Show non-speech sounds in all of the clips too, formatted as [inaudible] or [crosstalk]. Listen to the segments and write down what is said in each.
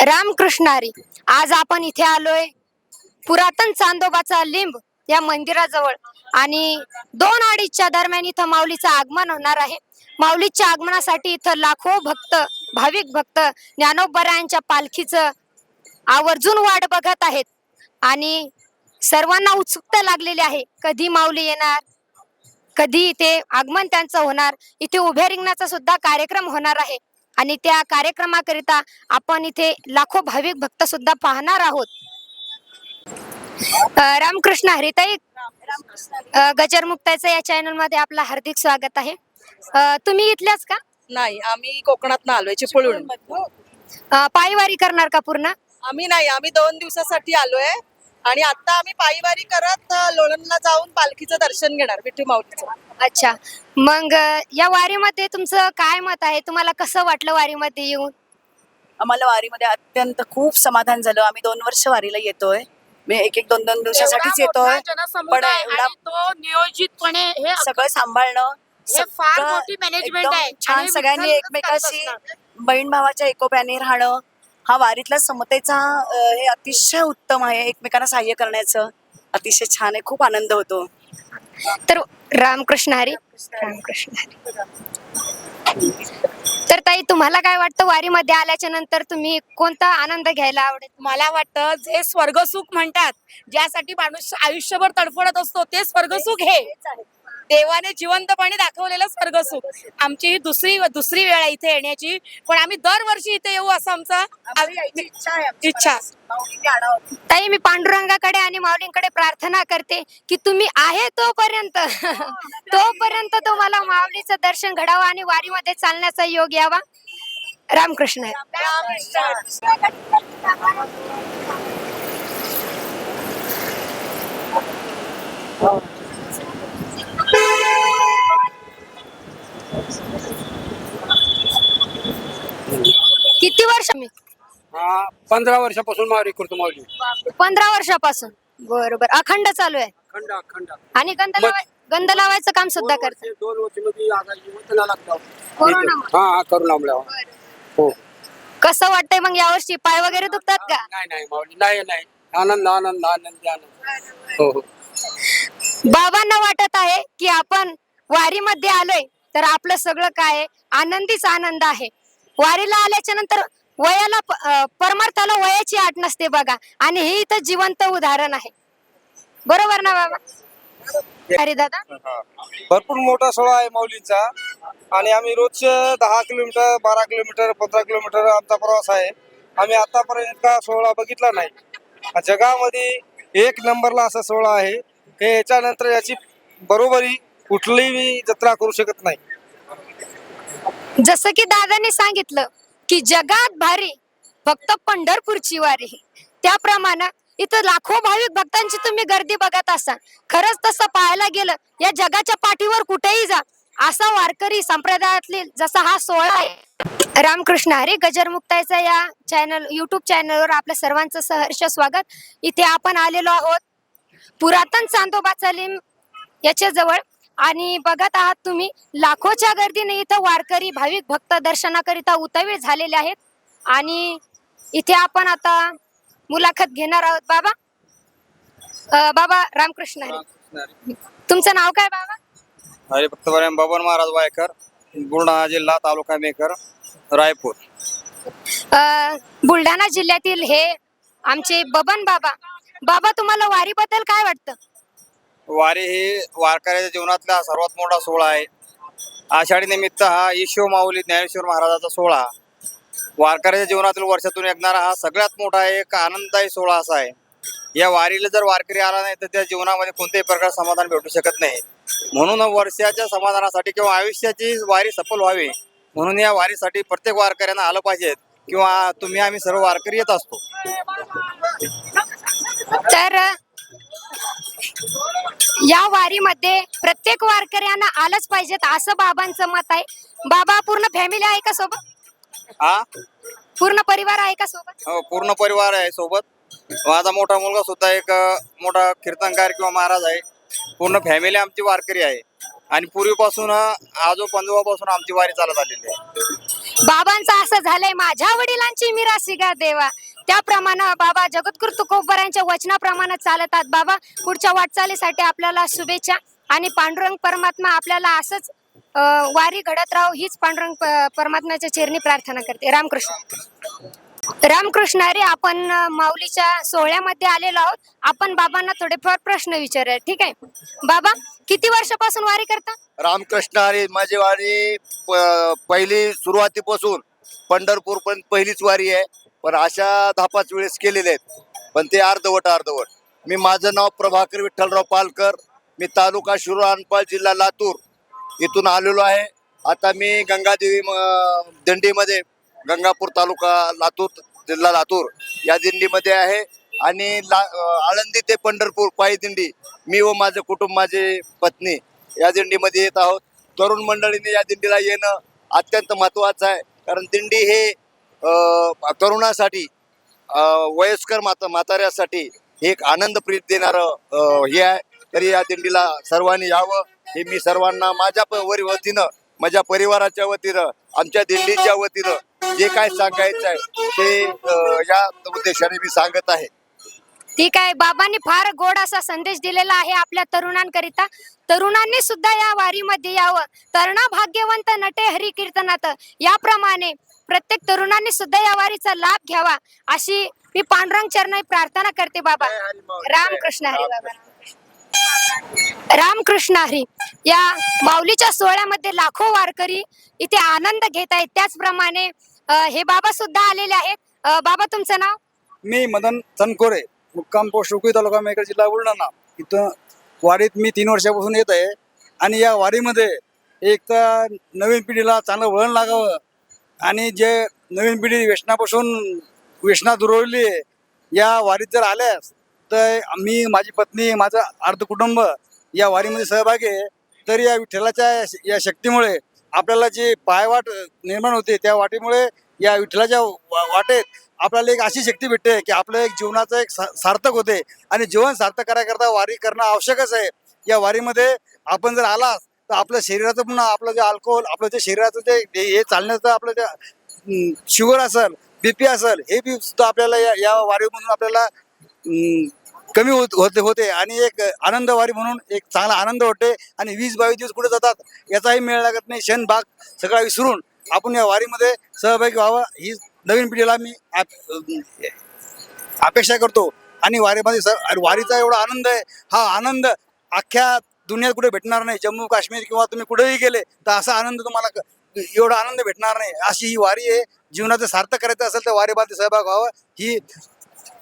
रामकृष्णारी आज आपण इथे आलोय पुरातन चांदोबाचा लिंब या मंदिराजवळ. आणि दोन अडीचच्या दरम्यान इथं माऊलीचं आगमन होणार आहे. माऊलीच्या आगमनासाठी इथं लाखो भक्त भाविक भक्त ज्ञानोबरायांच्या पालखीचं आवर्जून वाट बघत आहेत. आणि सर्वांना उत्सुकता लागलेली आहे कधी माऊली येणार कधी इथे आगमन त्यांचं होणार. इथे उभ्या रिंगणाचा सुद्धा कार्यक्रम होणार आहे. आणि त्या कार्यक्रमाकरिता आपण इथे लाखो भाविक भक्त सुद्धा पाहणार आहोत. रामकृष्ण हरिताई अ, गजरमुक्ताचं या चॅनलमध्ये आपलं हार्दिक स्वागत आहे. तुम्ही इथल्याच का? नाही आम्ही कोकणात आलोय चिपळूण. पायवारी करणार का पूर्ण? आम्ही नाही आम्ही दोन दिवसासाठी आलोय. आणि आता आम्ही पायीवारी करत लोणंदला जाऊन पालखीचं दर्शन घेणार विठू माऊलीचं. अच्छा. मग अ, या वारीमध्ये तुमचं काय मत आहे? तुम्हाला कसं वाटलं वारीमध्ये येऊन? आम्हाला वारीमध्ये अत्यंत खूप समाधान झालं. आम्ही दोन वर्ष वारीला येतोय. मी एक एक दोन दोन दिवसासाठीच येतोय. पण एवढा तो नियोजितपणे हे सगळं सांभाळणं हे फार सगळं मोठी मॅनेजमेंट एकदम आहे. छान आणि सगळ्यांनी एकमेकाशी असतात. बहीण भावाच्या एकोप्याने राहणं हा वारीतला समतेचा हे अतिशय उत्तम आहे एकमेकांना सहाय्य करण्याचं. अतिशय छान आहे खूप आनंद होतो. तर रामकृष्ण हरी. रामकृष्ण हरी. तर ताई तुम्हाला काय वाटतं वारीमध्ये आल्याच्यानंतर तुम्ही कोणता आनंद घ्यायला आवडेल? मला वाटतं जे स्वर्गसुख म्हणतात ज्यासाठी माणूस आयुष्यभर तडफडत असतो ते स्वर्गसुख हे. देवाने जिवंतपणे दाखवलेलं स्वर्गसुख आमची ही दुसरी दुसरी वेळ आहे इथे येण्याची. पण आम्ही दरवर्षी इथे येऊ असं आमचा इच्छा आहे आमची. इच्छा. माऊलींनी आणावं. ताई मी पांडुरंगाकडे आणि माऊलींकडे प्रार्थना करते की तुम्ही आहे तोपर्यंत. [laughs] तोपर्यंत तुम्हाला माऊलीचं दर्शन घडावं आणि वारीमध्ये चालण्याचा योग यावा. रामकृष्ण. किती वर्ष मी हा पंधरा वर्षापासून मावरी करतो माऊली. पंधरा वर्षापासून. बरोबर. अखंड चालू आहे. खंड खंड आणि गंध लावाय गंध लावायचं काम सुद्धा करत दोन वर्षमध्ये आगायची वतनाला लागतो कोरोनामुळे. हा हा करून हो. कसं वाटतंय मग यावर्षी? पाय वगैरे दुखतात का? नाही नाही माऊली. नाही नाही. आनंद आनंद आनंद आनंद. हो हो. बाबांना वाटत आहे की आपण वारीमध्ये आलोय तर आपलं सगळं काय आहे, आनंदीच आनंद आहे. वारीला आल्याच्यानंतर वयाला परमार्थाला वयाची आठ नसते बघा. आणि हे इथं जिवंत उदाहरण आहे. बरोबर ना बाबा? अरे दादा? भरपूर मोठा सोहळा आहे माऊलींचा. आणि आम्ही रोजचे दहा किलोमीटर बारा किलोमीटर पंधरा किलोमीटर आमचा प्रवास आहे. आम्ही आतापर्यंत इतका सोहळा बघितला नाही. जगामध्ये एक नंबरला असा सोहळा आहे. हे याच्यानंतर याची बरोबरी कुठलीही जत्रा करू शकत नाही. जसं की दादाने सांगितलं की जगात भारी फक्त पंढरपूरची वारी त्याप्रमाणे इथं लाखो भाविक भक्तांची तुम्ही गर्दी बघत असाल. खरंच तसं पाहायला गेलं या जगाच्या पाठीवर कुठेही जा असा वारकरी संप्रदायातली जसा हा सोहळा आहे. रामकृष्ण हरी गजरमुक्ताईचा या चॅनल युट्यूब चॅनलवर आपल्या सर्वांचं सहर्ष स्वागत. इथे आपण आलेलो आहोत. पुरातन चांदोबाचा लिंब याच्या जवळ आणि बघत आहात तुम्ही लाखोच्या गर्दीने इथं वारकरी भाविक भक्त दर्शनाकरिता उतावीळ झालेले आहेत. आणि इथे आपण आता मुलाखत घेणार आहोत. बाबा अं, बाबा रामकृष्ण हरी. तुमचं नाव काय बाबा? हरिभक्तवाऱ्या बबन महाराज वायकर बुलढाणा जिल्हा तालुका मेकर रायपूर. अं, बुलढाणा जिल्ह्यातील हे आमचे बबन बाबा बाबा तुम्हाला वारीबद्दल काय वाटतं? वारी ही वारकऱ्याच्या जीवनातला सर्वात मोठा सोहळा आहे. आषाढी निमित्त हा ईश्व माऊली ज्ञानेश्वर महाराजाचा सोहळा. वारकऱ्याच्या जीवनातील वर्षातून येणारा हा सगळ्यात मोठा एक आनंददायी सोहळा असा आहे. या वारीला जर वारकरी आला नाही तर त्या जीवनामध्ये कोणत्याही प्रकार समाधान भेटू शकत नाही. म्हणून वर्षाच्या समाधानासाठी किंवा आयुष्याची वारी सफल व्हावी म्हणून या वारीसाठी प्रत्येक वारकऱ्यांना आलं पाहिजेत किंवा तुम्ही आम्ही सर्व वारकरी येत असतो. तर या वारीमध्ये प्रत्येक वारकऱ्यांना आलंच पाहिजेत असं बाबांचं मत आहे. बाबा पूर्ण फॅमिली आहे का सोबत? हा? पूर्ण परिवार आहे का सोबत? हो पूर्ण परिवार आहे सोबत. माझा मोठा मुलगा सुद्धा एक अ, मोठा कीर्तनकार किंवा महाराज आहे. पूर्ण फॅमिली आमची वारकरी आहे. आणि पूर्वीपासून अ, आजो पंजोबापासून आमची वारी चालत आलेली आहे. बाबांचं असं झालंय माझ्या वडिलांची मिरासी गा देवा. त्याप्रमाणे बाबा जगद्गुरु तुकोबरांच्या वचनाप्रमाणे चालतात बाबा पुढच्या वाटचालीसाठी आपल्याला शुभेच्छा आणि पांडुरंग परमात्मा आपल्याला असंच वारी घडत राहू हीच पांडुरंग परमात्म्याच्या चेरणी प्रार्थना करते. रामकृष्ण. रामकृष्ण अरे आपण माऊलीच्या सोहळ्यामध्ये आलेलो आहोत. आपण बाबांना थोडेफार प्रश्न विचारूया. ठीक आहे? बाबा किती वर्षापासून वारी करता? रामकृष्ण हरी माझी वारी प- पहिली सुरुवातीपासून पंढरपूर पण पहिलीच वारी आहे. पण अशा दहा पाच वेळेस केलेले आहेत. पण ते अर्धवट अर्धवट. मी माझं नाव प्रभाकर विठ्ठलराव पालकर मी तालुका शिरूर अनपाळ जिल्हा लातूर इथून आलेलो आहे. आता मी गंगादेवी दिंडीमध्ये गंगापूर तालुका लातूर जिल्हा लातूर या दिंडीमध्ये आहे. आणि ला आळंदी ते पंढरपूर पायी दिंडी मी व माझं कुटुंब माझी पत्नी या दिंडीमध्ये येत आहोत. तरुण मंडळीने या दिंडीला येणं अत्यंत महत्त्वाचं आहे. कारण दिंडी हे तरुणासाठी वयस्कर माता म्हाताऱ्यासाठी हे एक आनंद प्रीत देणारं हे आहे. तरी या दिंडीला सर्वांनी यावं. हे मी सर्वांना माझ्या वरी वतीनं माझ्या परिवाराच्या वतीनं आमच्या दिंडीच्या वतीनं जे काय सांगायचं आहे ते या उद्देशाने मी सांगत आहे. ठीक आहे. बाबांनी फार गोड असा संदेश दिलेला आहे आपल्या तरुणांकरिता. तरुणांनी सुद्धा या वारीमध्ये यावं. तरुणा भाग्यवंत नटे हरी कीर्तनात याप्रमाणे प्रत्येक तरुणांनी सुद्धा या वारीचा लाभ घ्यावा. अशी मी पांडुरंग चरणी प्रार्थना करते बाबा. रामकृष्ण हरी बाबा. रामकृष्ण हरी. या माऊलीच्या सोहळ्यामध्ये लाखो वारकरी इथे आनंद घेत आहेत. त्याचप्रमाणे हे बाबा सुद्धा आलेले आहेत. बाबा तुमचं नाव? मी मदन तनकोरे. मुक्काम पोस्ट तालुका मेकर जिल्हा बुलढाणा. इथं वारीत मी तीन वर्षापासून येत आहे. आणि या वारीमध्ये एक तर नवीन पिढीला चांगलं वळण लागावं. आणि जे नवीन पिढी व्यसनापासून व्यसना दुरवली आहे या वारीत जर आल्यास तर मी माझी पत्नी माझं अर्ध कुटुंब या वारीमध्ये सहभागी आहे. तर या विठ्ठलाच्या या शक्तीमुळे आपल्याला जी पायवाट निर्माण होते त्या वाटेमुळे या विठ्ठलाच्या वा- वाटेत आपल्याला एक अशी शक्ती भेटते की आपलं एक जीवनाचं एक सार्थक होते. आणि जीवन सार्थक करायकरता वारी करणं आवश्यकच आहे. या वारीमध्ये आपण जर आलास तर आपल्या शरीराचं पुन्हा आपलं जे अल्कोहोल आपलं जे शरीराचं जे हे चालण्याचं आपलं जे शुगर असेल बीपी असेल हे बी सुद्धा आपल्याला या या वारीमधून आपल्याला कमी होत होते होते. आणि एक आनंद वारी म्हणून एक चांगला आनंद होते. आणि वीस बावीस दिवस कुठे जातात याचाही मेळ लागत नाही. क्षण भाग सगळा विसरून आपण या वारीमध्ये सहभागी व्हावं. ही नवीन पिढीला मी अपेक्षा करतो. आणि वारीमध्ये स आणि वारीचा एवढा आनंद आहे. हा आनंद अख्ख्या दुनियात कुठे भेटणार नाही. जम्मू काश्मीर किंवा तुम्ही कुठेही गेले तर असा आनंद तुम्हाला एवढा आनंद भेटणार नाही. अशी ही वारी आहे. जीवनाचं सार्थक करायचं असेल तर वारीमध्ये सहभाग व्हावा. ही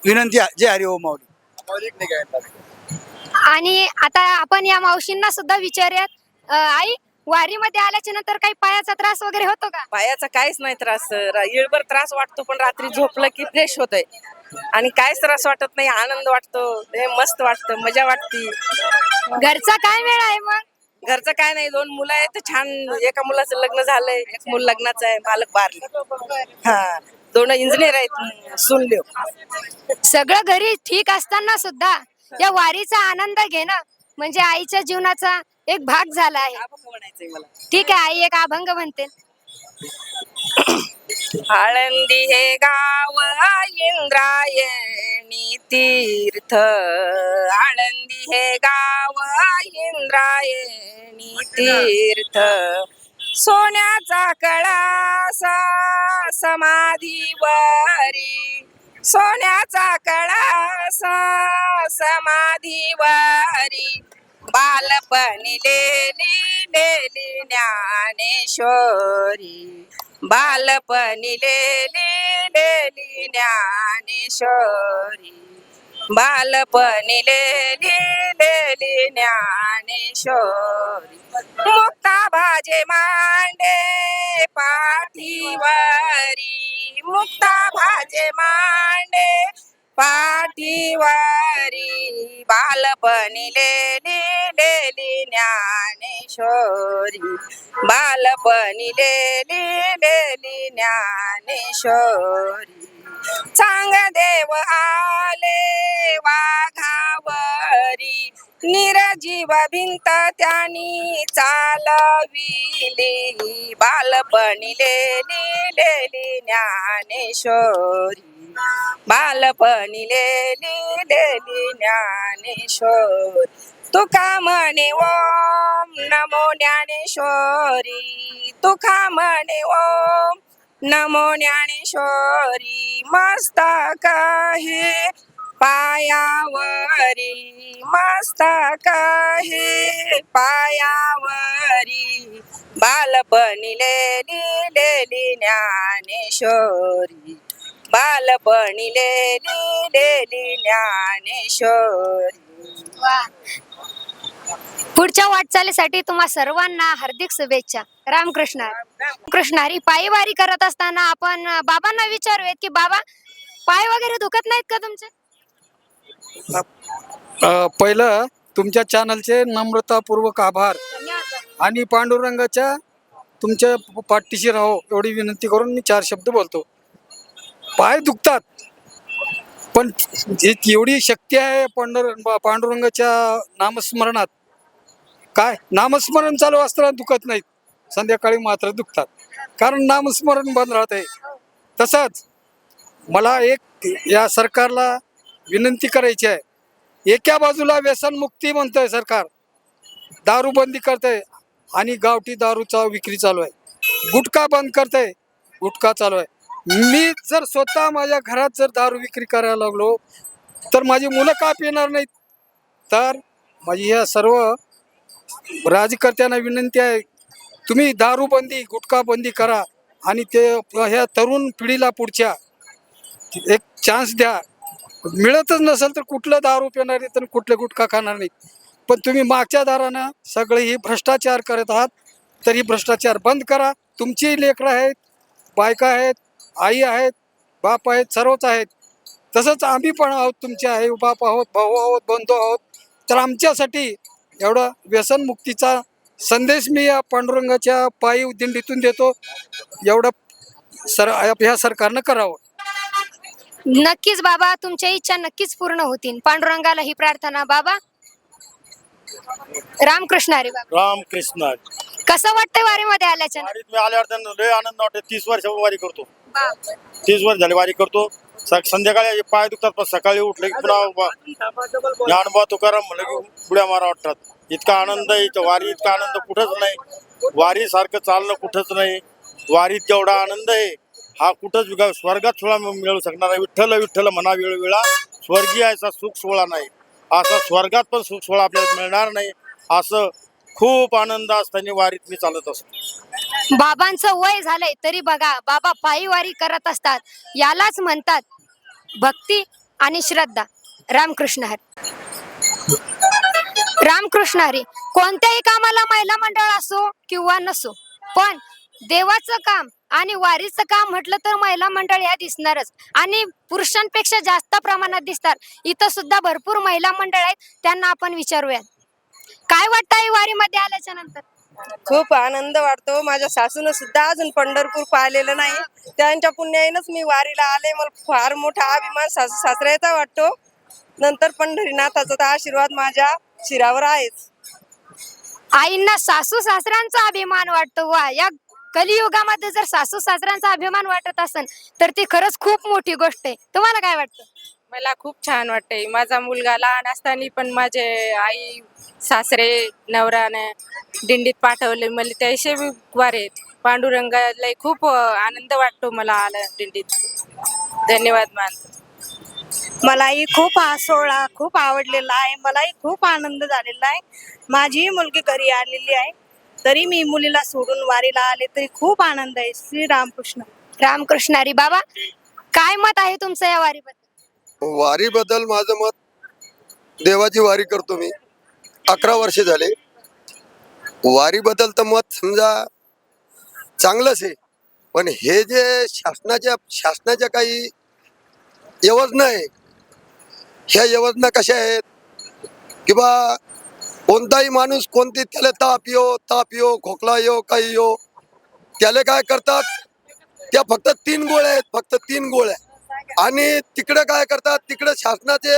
विनंती आहे. जय हरी ओम माऊली. आणि आता आपण या मावशींना सुद्धा विचारूयात. आई वारीमध्ये आल्याच्यानंतर काही पायाचा त्रास वगैरे होतो का? पायाचा काहीच नाही त्रास येळभर त्रास वाटतो पण रात्री झोपलं की फ्रेश होतंय. आणि काहीच त्रास वाटत नाही आनंद वाटतो हे मस्त वाटतं मजा वाटती. घरचा काय वेळ आहे मग? घरचं काय नाही दोन मुलं आहेत छान एका मुलाचं लग्न झालंय एक मुल लग्नाचं आहे मालक बारले. हा दोन इंजिनियर आहेत सुनले सगळं घरी ठीक असताना सुद्धा या वारीचा आनंद घेणं म्हणजे आईच्या जीवनाचा एक भाग झाला आहे. म्हणायचंय मला. ठीक आहे आई एक अभंग म्हणते. आळंदी हे गाव इंद्रायणी तीर्थ. आळंदी हे गाव इंद्रायणी तीर्थ. सोन्याचा कळासा समाधीवारी. सोन्याचा कळासा समाधीवारी बालपणी लेली लेली ज्ञानेश्वरी बालपणी लेली लेली ज्ञानेश्वरी बालपणी लेली लेली ज्ञानेश्वरी मुक्ता भाजे मांडे पाठीवारी. मुक्ता भाजे मांडे पाठीवारी बालपणी लेली ज्ञानेश्वरी बालपणी लेली लेली ज्ञानेश्वरी चांग देव आले वा निरजीवा भिंत त्यानी चालविली. बालपणीले लिहिलेली ज्ञानेश्वरी. बालपणीले लिहिलेली ज्ञानेश्वरी. तुका म्हणे ओम नमो ज्ञानेश्वरी. तुका म्हणे ओम नमो ज्ञानेश्वरी. मस्तक हे पायावरी मस्तक हे पायावरी बालपणीले लिहिलेली ज्ञानेश्वरी बालपणीले लिहिलेली ज्ञानेश्वरी पुढच्या वाटचालीसाठी तुम्हा सर्वांना हार्दिक शुभेच्छा. रामकृष्ण. कृष्ण हरी पायी वारी करत असताना आपण बाबांना विचारूयात की बाबा पाय वगैरे दुखत नाहीत का तुमचे? अ, पहिलं तुमच्या चॅनलचे नम्रतापूर्वक आभार. आणि पांडुरंगाच्या तुमच्या पाठीशी राहो एवढी विनंती करून मी चार शब्द बोलतो. पाय दुखतात पण जी एवढी शक्ती आहे पांडुर पांडुरंगाच्या नामस्मरणात काय? नामस्मरण चालू असताना दुखत नाहीत. संध्याकाळी मात्र दुखतात. कारण नामस्मरण बंद राहते तसंच मला एक या सरकारला विनंती करायची आहे. एका बाजूला व्यसनमुक्ती म्हणतंय सरकार. दारूबंदी करतंय आणि गावठी दारूचा विक्री चालू आहे. गुटखा बंद करतंय गुटखा चालू आहे. मी जर स्वतः माझ्या घरात जर दारू विक्री करायला लागलो तर माझी मुलं का पिणार नाहीत? तर माझी या सर्व राजकर्त्यांना विनंती आहे तुम्ही दारूबंदी गुटखा बंदी करा आणि ते ह्या तरुण पिढीला पुढच्या एक चान्स द्या. मिळतच नसेल तर कुठलं दारू पिणार नाही तर कुठले गुटखा खाणार नाही पण तुम्ही मागच्या दारानं सगळे ही भ्रष्टाचार करत आहात तर ही भ्रष्टाचार बंद करा. तुमची लेकरं आहेत बायका आहेत आई आहेत बाप आहेत सर्वच आहेत. तसंच आम्ही पण आहोत तुमचे आई बाप आहोत भाऊ आहोत बंधू आहोत. तर आमच्यासाठी एवढा व्यसनमुक्तीचा संदेश मी या पांडुरंगाच्या पायी दिंडीतून देतो. एवढं सर ह्या सरकारनं करावं. नक्कीच बाबा तुमच्या इच्छा नक्कीच पूर्ण होतील. पांडुरंगाला ही प्रार्थना बाबा. रामकृष्ण हरी बाबा. रामकृष्ण कसं वाटतंय वारीमध्ये आल्याच्या? वारीत मी आल्यावर त्यांना लय आनंद वाटतो तीस वर्ष वारी करतो. तीस वर्ष झाली वारी करतो. स- संध्याकाळी पाय दुखतात पण सकाळी उठले की पुन्हा वा- ज्ञानबा तुकाराम म्हणलं की उड्या मारा वाटतात. इतका आनंद आहे इथं. वारी इतका आनंद कुठंच नाही. वारी सारखं चालणं कुठंच नाही. वारीत जेवढा आनंद आहे हा कुठंच विका स्वर्गात सोहळा मिळू शकणार नाही. विठ्ठल विठ्ठल म्हणा वेळोवेळा स्वर्गीय असा सुख सोहळा नाही. असा स्वर्गात पण सुख सोहळा आपल्याला मिळणार नाही. असं खूप आनंद असताना वारीत मी चालत असतो. बाबांचं वय झालंय तरी बघा बाबा पायी वारी करत असतात. यालाच म्हणतात भक्ती आणि श्रद्धा. रामकृष्ण हरी. रामकृष्ण हरी कोणत्याही कामाला महिला मंडळ असो किंवा नसो पण देवाचं काम आणि वारीचं काम म्हटलं तर महिला मंडळ ह्या दिसणारच. आणि पुरुषांपेक्षा जास्त प्रमाणात दिसतात. इथं सुद्धा भरपूर महिला मंडळ आहेत. त्यांना आपण विचारूया काय वाटतंय वारीमध्ये आल्याच्यानंतर? खूप आनंद वाटतो. माझ्या सासून सुद्धा अजून पंढरपूर पाहिलेलं नाही. त्यांच्या पुण्याईनच मी वारीला आले. मला फार मोठा अभिमान सासू सासऱ्याचा वाटतो. नंतर पंढरीनाथाचा तर आशीर्वाद माझ्या शिरावर आहेच. आईंना सासू सासऱ्यांचा अभिमान वाटतो. वा या कलियुगामध्ये जर सासू सासऱ्यांचा अभिमान वाटत असेल तर ती खरंच खूप मोठी गोष्ट आहे. तुम्हाला काय वाटतं? मला खूप छान वाटतंय. माझा मुलगा लहान असताना पण माझे आई सासरे नवराने दिंडीत पाठवले. मला त्याशे वारेत पांडुरंगाला खूप आनंद वाटतो मला आला दिंडीत. धन्यवाद मान. मलाही खूप हा सोहळा खूप आवडलेला आहे. मलाही खूप आनंद झालेला आहे. माझी मुलगी घरी आलेली आहे. तरी मी मुलीला सोडून वारीला आले तरी खूप आनंद आहे. श्री रामकृष्ण रामकृष्ण हरी बाबा काय मत आहे तुमचं या वारीबद्दल? वारीबद्दल माझं मत देवाची वारी करतो मी. अकरा वर्षे झाले. वारीबद्दल तर मत समजा चांगलंच आहे. पण हे जे शासनाच्या शासनाच्या काही योजना आहे ह्या योजना कशा आहेत? किंवा कोणताही माणूस कोणती त्याला ताप येऊ ताप येऊ खोकला येऊ काही येऊ त्याला काय करतात? त्या फक्त तीन गोळ्या आहेत फक्त तीन गोळ्या. आणि तिकडे काय करतात? तिकडे शासनाचे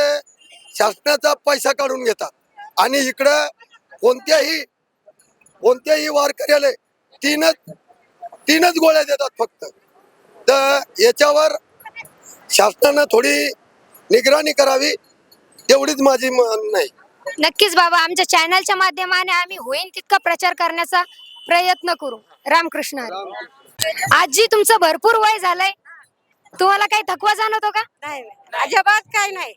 शासनाचा पैसा काढून घेतात. आणि इकडं कोणत्याही कोणत्याही वारकऱ्याला तीनच तीनच गोळ्या देतात फक्त. तर याच्यावर शासनानं थोडी निगराणी करावी तेवढीच माझी म्हणणं आहे नक्कीच बाबा आमच्या चॅनलच्या माध्यमाने आम्ही होईल तितका प्रचार करण्याचा प्रयत्न करू. रामकृष्ण हरी. आजी तुमचं भरपूर वय झालंय. तुम्हाला काही थकवा जाणवतो का? नाही अजिबात काय नाही.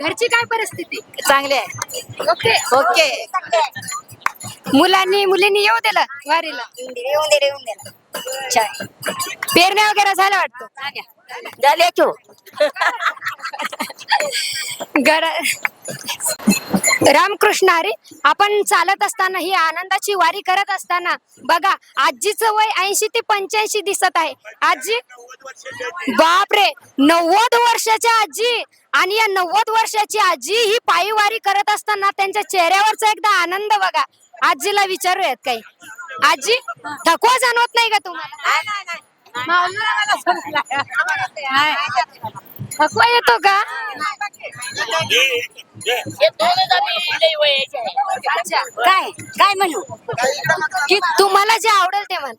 घरची काय परिस्थिती? चांगले आहे. ओके. ओके. मुलांनी मुलींनी येऊ दिलं वारीला? येऊन दे येऊन दे. पेरण्या वगैरे झाल्या वाटतं? झाले तू घरा रामकृष्ण हरी आपण चालत असताना ही आनंदाची वारी करत असताना बघा आजीचं वय ऐंशी ते पंच्याऐंशी दिसत आहे. आजी बापरे नव्वद वर्षाच्या आजी आणि या नव्वद वर्षाची आजी ही पायी वारी करत असताना त्यांच्या चेहऱ्यावरचा एकदा आनंद बघा. आजीला विचारूयात काही? आजी थकवा जाणवत नाही का तुम्हाला? थकवा येतो का. काय? काय म्हणू? की तुम्हाला जे आवडेल ते म्हण.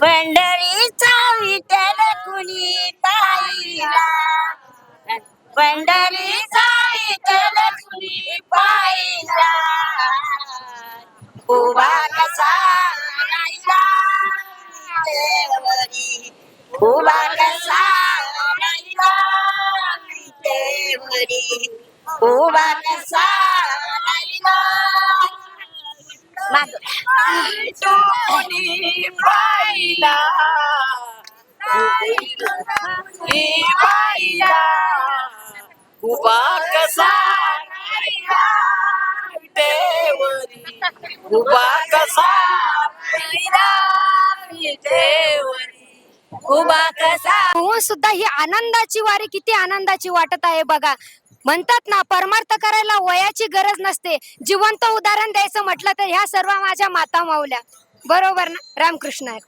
पंढरीचा विठ्ठल कुणी पाहिला? पंढरीचा विठ्ठल कुणी पाहिला? उभा कसा राहिला? विटेवरी. उभा कसा राहिला विटेवरी. उभा कसा राहिला टोनी पाहिला पाहिला उभा कसा. उभा कसा कसा होऊन सुद्धा ही आनंदाची वारी किती आनंदाची वाटत आहे बघा. म्हणतात ना परमार्थ करायला वयाची गरज नसते. जिवंत उदाहरण द्यायचं म्हटलं तर ह्या सर्व माझ्या माता माऊल्या. बरोबर ना? रामकृष्ण